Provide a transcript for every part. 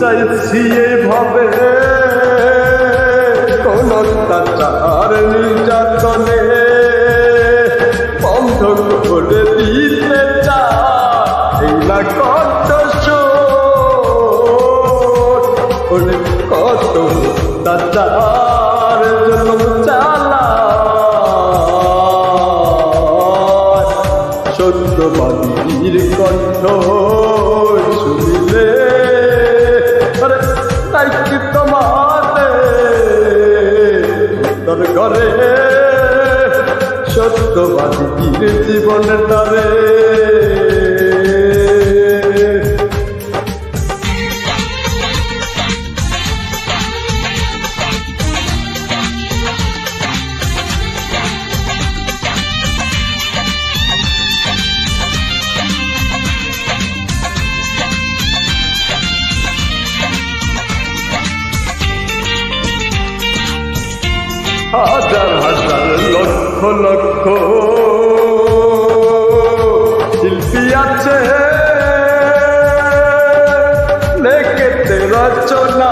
চাইছি এভাবে। কোন অত্যাচার নির্যাতনে বন্ধ করে দিতে চাই। না কত কত অত্যাচার জন্য চালা। সত্যবাদীর কণ্ঠ তোর সত্যবাদী জীবনের জীবনটারে হাজার হাজার লক্ষ লক্ষ। শিল্পী আছে। লেখেতে রচনা।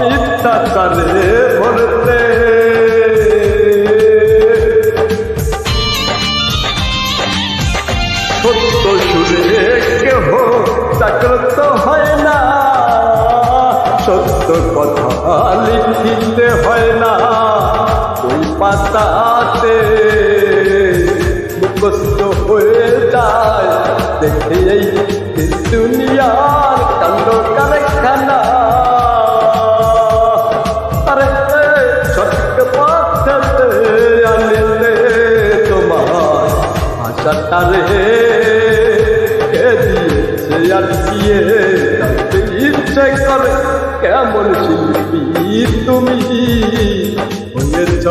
মিথ্যাচারে ভরতে লিখিতে হয় না। ওই পাতাতে মুখস্থ হয়ে যায়। দেখে এই দুনিয়ার কাণ্ড কারখানা আরে সত্য পথে আনিলে তোমার কেমন শিল্পী হয়েছ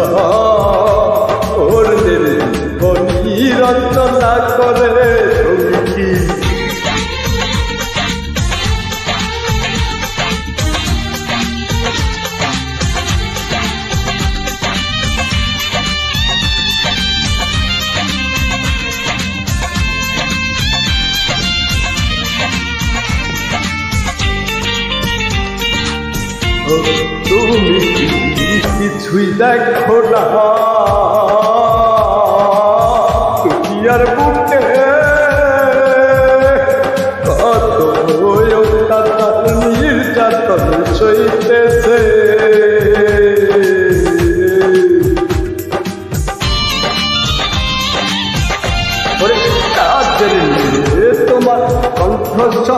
জীবনী রচনা করে তুমি কিছুই দেখো না। তুমি আর বুকে কত অত্যাচার নির্যাতন সইতেছে তোমার কণ্ঠস্বর উচ্চ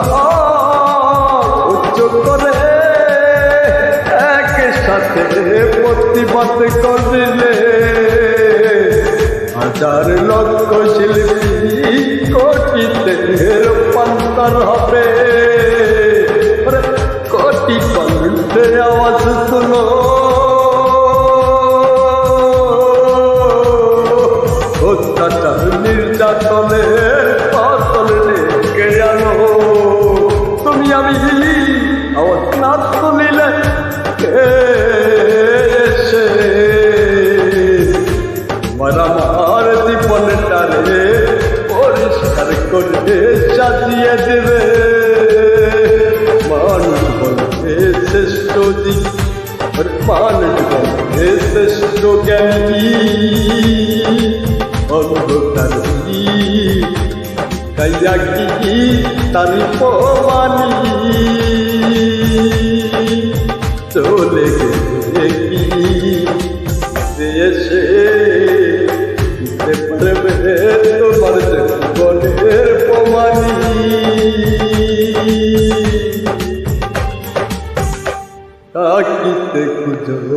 প্রতিবাদ করলে হাজার লক্ষ শিল্পী কোটিতে রূপান্তর হবে। কোটি কণ্ঠে আওয়াজ শুনো। অত্যাচার নির্যাতনের ফসল রেখে আনো। তুমি আমি আওয়াজ না আমার জীবনটারে পরিষ্কার করে সাজিয়ে দেবে। মানুষ বলতে শ্রেষ্ঠ দিক। মানুষ বলতে শ্রেষ্ঠ জ্ঞানী। কাইয়া কি তারি পমানি চলে গেলে কি? তোমার জীবনের প্রমাণী তাকিতে খুঁজো